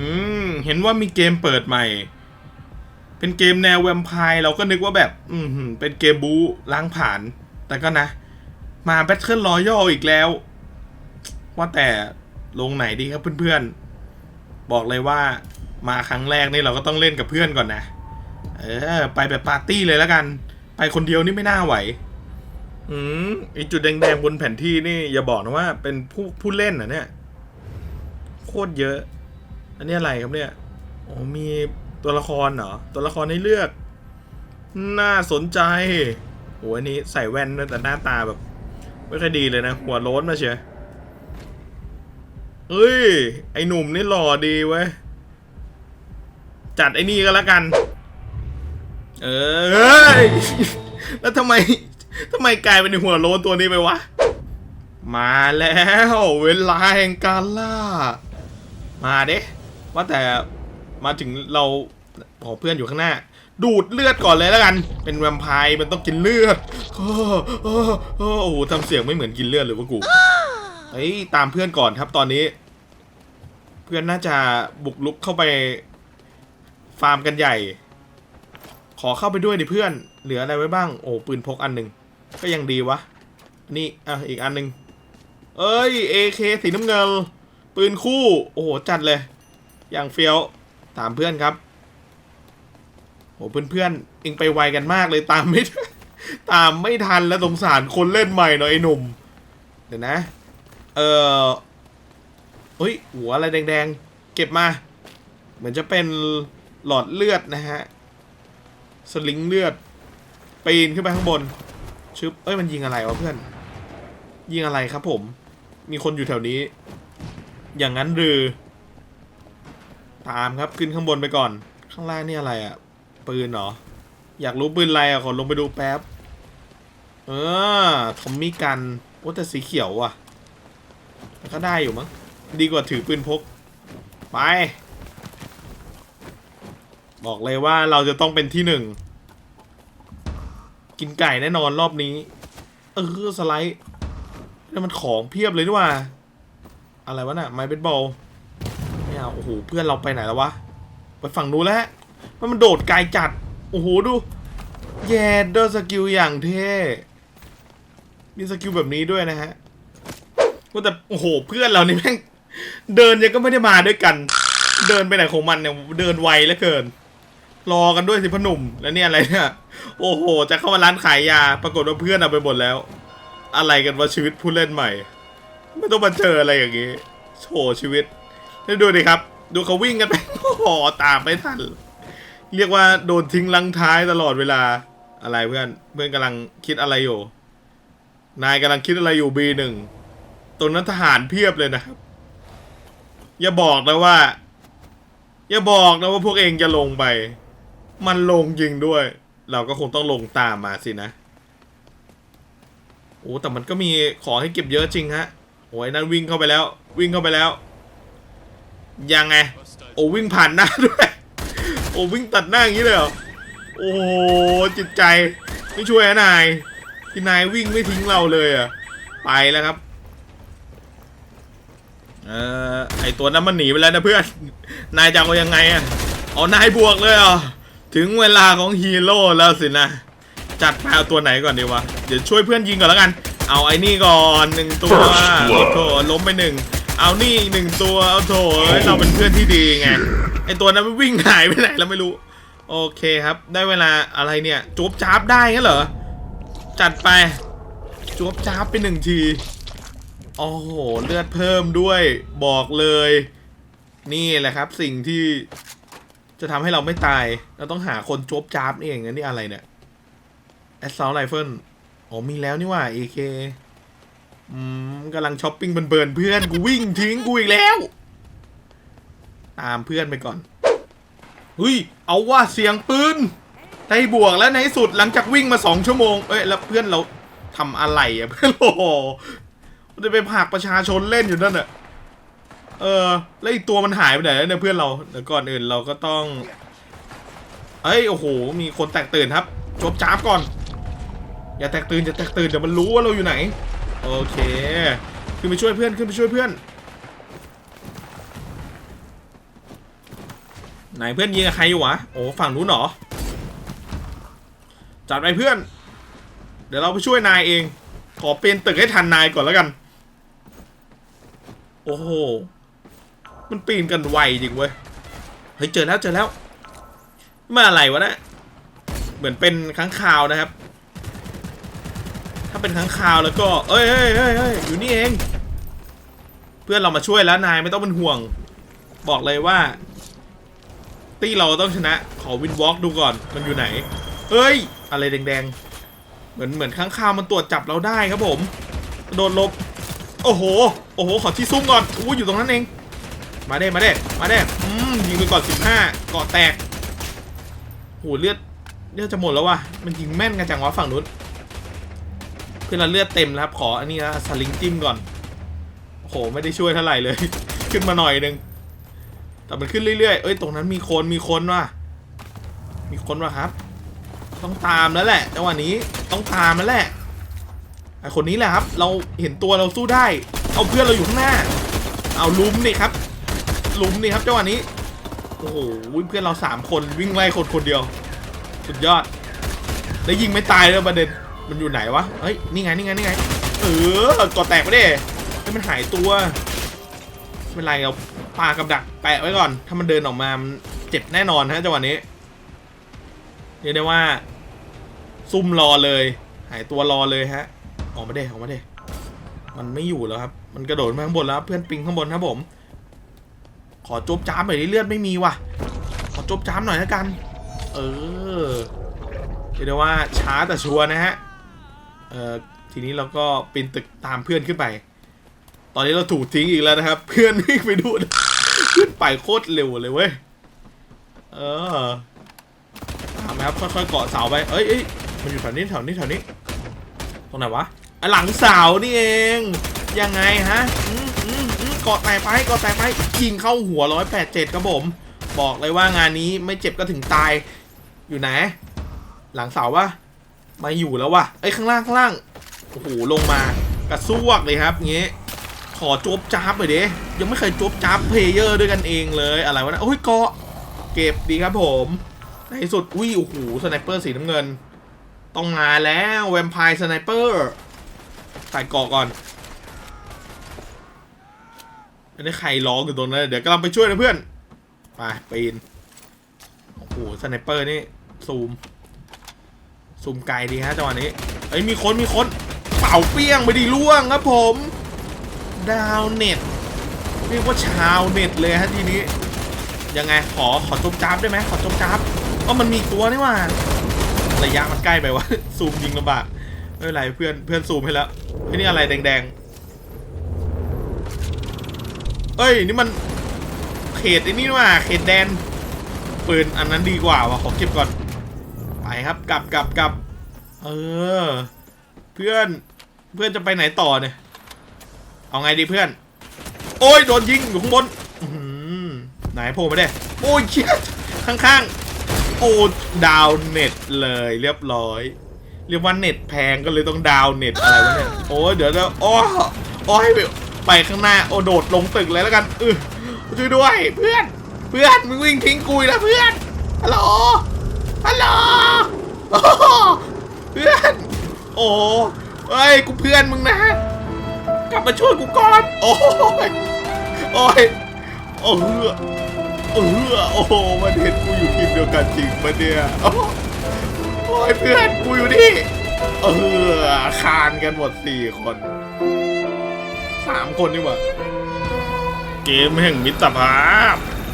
อืม เห็นว่ามีเกมเปิดใหม่ เป็นเกมแนวแวมไพร์เราก็นึกว่าแบบ อืมเป็นเกมบู๊ล้างผ่าน แต่ก็นะ มาแบทเทิลรอยัลอีกแล้ว ว่าแต่ลงไหนดีครับเพื่อนๆ บอกเลยว่ามาครั้งแรกนี่เราก็ต้องเล่นกับเพื่อนก่อนนะ เออ ไปแบบปาร์ตี้เลยแล้วกัน ไปคนเดียวนี่ไม่น่าไหว อืมไอจุดแดงๆบนแผนที่นี่ อย่าบอกนะว่าเป็นผู้ผู้เล่นนะเนี่ย โคตรเยอะ อันนี้อะไรครับเนี่ยโอ้มีตัวละครเหรอ ตัวละครให้เลือก น่าสนใจโอ้อันนี้ใส่แว่นแต่หน้าตาแบบ ไม่ค่อยดีเลยนะ หัวโล้นมาเชียเอ้ย ไอหนุ่มนี่หล่อดีเว้ย จัดไอ้นี่ก็แล้วกัน เออแล้วทำไมทำไมกลายเป็นหัวโล้นตัวนี้ไปวะ มาแล้ว เวลาแห่งการล่า มาเด้ ว่าแต่มาถึงเราขอเพื่อนอยู่ข้างหน้า ดูดเลือดก่อนเลยแล้วกัน เป็นแวมไพร์มันต้องกินเลือดโอ้โหทำเสียงไม่เหมือนกินเลือดเลยว่ากูเฮ้ยตามเพื่อนก่อนครับตอนนี้ เพื่อนน่าจะบุกลุกเข้าไป ฟาร์มกันใหญ่ ขอเข้าไปด้วยดิเพื่อน เหลืออะไรไว้บ้าง โอ้ปืนพกอันหนึ่งก็ยังดีวะ นี่อะอีกอันหนึ่งเอ้ย AK สีน้ำเงิน ปืนคู่ โอ้โห จัดเลย อย่างเฟี้ยวตามเพื่อนครับโอ้เพื่อนๆเองไปไวกันมากเลยตามไม่ตามไม่ทันแล้วสงสารคนเล่นใหม่หน่อยไอ้หนุ่มเดี๋ยวนะ เออเฮ้ยหัวอะไรแดงๆ เก็บมา เหมือนจะเป็นหลอดเลือดนะฮะ สลิงเลือด ปีนขึ้นไปข้างบน ชึบ เอ้ยมันยิงอะไรวะเพื่อน ยิงอะไรครับผม มีคนอยู่แถวนี้ อย่างนั้นหรือ ตามครับขึ้นข้างบนไปก่อน ข้างล่างนี่อะไรอะ่ะ ปืนเหรอ อยากรู้ปืนอะไรอะ่ะขอลงไปดูแป๊บ เออทอมมี่กันโอ้แต่สีเขียวว่ะก็ได้อยู่มั้งดีกว่าถือปืนพก ไป บอกเลยว่าเราจะต้องเป็นที่หนึ่ง กินไก่แน่นอนรอบนี้ เออสไลด์แล้วมันของเพียบเลยด้วยว่า อะไรวะน่ะไม้เบสบอล เอาโอ้โหเพื่อนเราไปไหนแล้ววะไปฝั่งนู้นแล้วมันมันโดดไกลจัดโอ้โหดูแย่เดอร์สกิลอย่างเท่มีสกิลแบบนี้ด้วยนะฮะว่าแต่โอ้โหเพื่อนเรานี่แม่งเดินยังก็ไม่ได้มาด้วยกัน เดินไปไหนของมันเนี่ยเดินไวเหลือเกิน รอกันด้วยสิพอหนุ่มแล้วเนี่ยอะไรเนี่ยโอ้โห จะเข้ามาร้านขายยา ปรากฏว่าเพื่อนเอาไปหมดแล้ว อะไรกันว่าชีวิตผู้เล่นใหม่ ไม่ต้องมาเจออะไรอย่างงี้โชว์ชีวิต ดูดิครับ ดูเขาวิ่งกันไปโอ้โหตามไม่ทัน เรียกว่าโดนทิ้งลังท้ายตลอดเวลา อะไรเพื่อน เพื่อนกำลังคิดอะไรอยู่ นายกำลังคิดอะไรอยู่บีหนึ่งตรงนั้นทหารเพียบเลยนะครับ อย่าบอกนะว่า อย่าบอกนะว่าพวกเองจะลงไป มันลงจริงด้วย เราก็คงต้องลงตามมาสินะโอ้แต่มันก็มีของให้เก็บเยอะจริงฮะโอ้ยนั่นวิ่งเข้าไปแล้ว วิ่งเข้าไปแล้ว ยังไง โอ้วิ่งผ่านหน้าด้วย โอ้วิ่งตัดหน้าอย่างนี้เลยเหรอ โอ้โห จิตใจ ไม่ช่วยนะนาย ที่นายวิ่งไม่ทิ้งเราเลยอะ ไปแล้วครับ เออไอตัวนั้นมันหนีไปแล้วนะเพื่อน นายจะเอายังไงอะอ๋อนายบวกเลยเหรอถึงเวลาของฮีโร่แล้วสินะ จัดไปเอาตัวไหนก่อนดีวะ เดี๋ยวช่วยเพื่อนยิงก่อนแล้วกัน เอาไอ้นี่ก่อนหนึ่งตัว First blood โอ้โถล้มไปหนึ่ง เอานี่อีกหนึ่งตัวเอาโถเอ้ยเราเป็นเพื่อนที่ดีไงไอตัวนั้นมันวิ่งหายไปไหนแล้วไม่รู้ โอเคครับ ได้เวลาอะไรเนี่ยจูบจ้าบได้งั้นเหรอจัดไปจูบจ้าบไปหนึ่งทีโอ้โหเลือดเพิ่มด้วยบอกเลย นี่แหละครับ สิ่งที่จะทำให้เราไม่ตาย เราต้องหาคนโจบจ้าบนี่เองนะนี่อะไรเนี่ยแอสซอลไรเฟิลอ๋อมีแล้วนี่ว่า AK อืมกำลังช้อปปิ้งเบิร์นเพื่อนกูวิ่งทิ้งกูอีกแล้ว ตามเพื่อนไปก่อนเฮ้ยเอาว่าเสียงปืนได้บวกแล้วในสุดหลังจากวิ่งมาสองชั่วโมง เอ้ยแล้วเพื่อนเราทำอะไรอะเพื่อนโอ้โหจะไปผักประชาชนเล่นอยู่นั่นอะเออแล้วอีตัวมันหายไปไหนแล้วเนี่ยเพื่อนเราเดี๋ยวก่อนอื่นเราก็ต้องเอ้ยโอ้โห มีคนแตกตื่นครับจบจ้าบก่อน อย่าแตกตื่นอย่าแตกตื่นเดี๋ยวมันรู้ว่าเราอยู่ไหน โอเค ขึ้นไปช่วยเพื่อนขึ้นไปช่วยเพื่อน ไหนเพื่อนยิงกับใครอยู่วะ โอ้ฝั่งนู้นเหรอ จัดไปเพื่อน เดี๋ยวเราไปช่วยนายเอง ขอเป็นตึกให้ทันนายก่อนแล้วกัน โอ้โห มันปีนกันไวจริงเว้ย เฮ้ยเจอแล้วเจอแล้วมาอะไรวะเนะ เหมือนเป็นค้างคาวนะครับาเป็นค้างคาวแล้วก็ เอ้ยเอ้ยเอ้ยเอ้ยอยู่นี่เอง เพื่อนเรามาช่วยแล้วนายไม่ต้องเป็นห่วง บอกเลยว่า ตี้เราต้องชนะ ขอวินวอล์กดูก่อน มันอยู่ไหน เอ้ย อะไรแดงๆ เหมือนเหมือนค้างคาวมันตรวจจับเราได้ครับผม โดนลบ โอ้โห โอ้โห ขอที่ซุ่มก่อนอู้อยู่ตรงนั้นเอง มาเด้ มาเด้ มาเด้อืมยิงไปก่อน 15เกาะแตกโหเลือดเลือดจะหมดแล้ววะมันยิงแม่นกันจังวะฝั่งนู้น พื่อนเราเลือดเต็มแล้วครับขออันนี้นะสลิงจิ้มก่อนโอ้โหไม่ได้ช่วยเท่าไหร่เลย ขึ้นมาหน่อยหนึงแต่มันขึ้นเรื่อยๆ เอ้ยตรงนั้นมีคนมีคนว่ะ มีคนว่ะครับ ต้องตามแล้วแหละจังหวะนี้ต้องตามแล้วแหละไอคนนี้แหละครับ เราเห็นตัวเราสู้ได้ เอาเพื่อนเราอยู่ข้างหน้า เอาลุมนี่ครับลุมนี่ครับจังหวะนี้โอ้โหเพื่อนเราสามคนวิ่งไล่คนคนเดียว สุดยอดแล้ยิงไม่ตายเลยประเด็น มันอยู่ไหนวะเฮ้ย นี่ไง นี่ไง นี่ไง เออกอแตกไปดิให้มันหายตัว ไม่เป็นไรเราปากับดักแปะไว้ก่อน ถ้ามันเดินออกมา มันเจ็บแน่นอนฮะจังหวะนี้ เรียกได้ว่า ซุ่มรอเลย หายตัวรอเลยฮะ ออกมาเด้ออกมาเด้มันไม่อยู่แล้วครับ มันกระโดดมาข้างบนแล้ว เพื่อนปิงข้างบนครับผม ขอจบจ้ามหน่อยดิเลือดไม่มีว่ะ ขอจบจ้ามหน่อยแล้วกัน เออเรียกได้ว่าช้าแต่ชัวร์นะฮะ เออทีนี้เราก็ปีนตึกตามเพื่อนขึ้นไป ตอนนี้เราถูกทิ้งอีกแล้วนะครับ เพื่อนวิ่งไปดูนขึ้นไปโคตรเร็วเลยเว้ย เออตามนะครับค่อยๆเกาะเสาไป เอ้ยเอ้ยมันอยู่แถวนี้แถวนี้แถวนี้ ตรงไหนวะหลังเสานี่เอง ยังไงฮะอืมอืมอืมเกาะแตกไปเกาะแตกไปยิงเข้าหัวร้อยแปดเจ็ดครับผม บอกเลยว่างานนี้ไม่เจ็บก็ถึงตาย อยู่ไหน หลังเสาวะ ไมาอยู่แล้ววะเอ้ข้างล่างข้างล่างโอ้โหลงมากระซวกเลยครับเงี้ขอจบจ้าบไปดิยังไม่เคยจบจ้าบเพลเยอร์ด้วยกันเองเลยอะไรวะนะโอ้ยเกาะเก็บดีครับผม ในสุดอุ้ยโอ้โหสไนเปอร์สีน้ำเงิน ต้องมาแล้วแวมไพร์สไนเปอร์ใส่เกาะก่อนอันนี้ใครร้องอยู่ตรงนั้นเดี๋ยวกำลังไปช่วยนะเพื่อนไปปีนโอ้โหสไนเปอร์นี่ซูม ซูมไกลดีฮะจังหวะนี้เอ้ยมีคนมีคนเป่าเปี้ยงไปดีล่วงครับผม ดาวเน็ตเรียกว่าชาวเน็ตเลยฮะทีนี้ ยังไงขอขอจบจับได้ไหมขอจบจับก็มันมีตัวนี่ว่า ระยะมันใกล้ไปวะซูมยิงลำบากไม่เป็นไรเพื่อนเพื่อนซูมให้แล้วไอ้นี่อะไรแดงๆเอ้ยนี่มันเขตไอ้นี่ว่าเขตแดนปืนอันนั้นดีกว่าว่ะขอเก็บก่อน ครับกลับกลับกลับเออ เพื่อนเพื่อนจะไปไหนต่อเนี่ย เอาไงดีเพื่อน โอ้ยโดนยิงอยู่ข้างบนไหนโผล่มาได้โอ้ยเชี่ยข้างๆ โอ้ดาวเน็ตเลยเรียบร้อย เรียกว่าเน็ตแพงก็เลยต้องดาวเน็ตอะไรวะเนี่ยโอ้ยเดี๋ยวแล้วโอ้โอ้ยไปไปข้างหน้าโอ้โดดลงตึกเลยแล้วกันเออช่วยด้วยเพื่อน เพื่อนมึงวิ่งทิ้งกูอีกแล้วเพื่อนฮัลโหล ฮัลโหลโอ้โหเพื่อน โอ้เฮ้ย กูเพื่อนมึงนะ กลับมาช่วยกูก่อน โอ้ย โอ้ย โอ้เหือเออโอ้โหมันเห็นกูอยู่ทีมเดียวกันจริงปะเนี่ย โอ้ยเพื่อนกูอยู่นี่ เออคานกันหมดสี่คนสามคนนี่หว่า เกมแห่งมิตรภาพ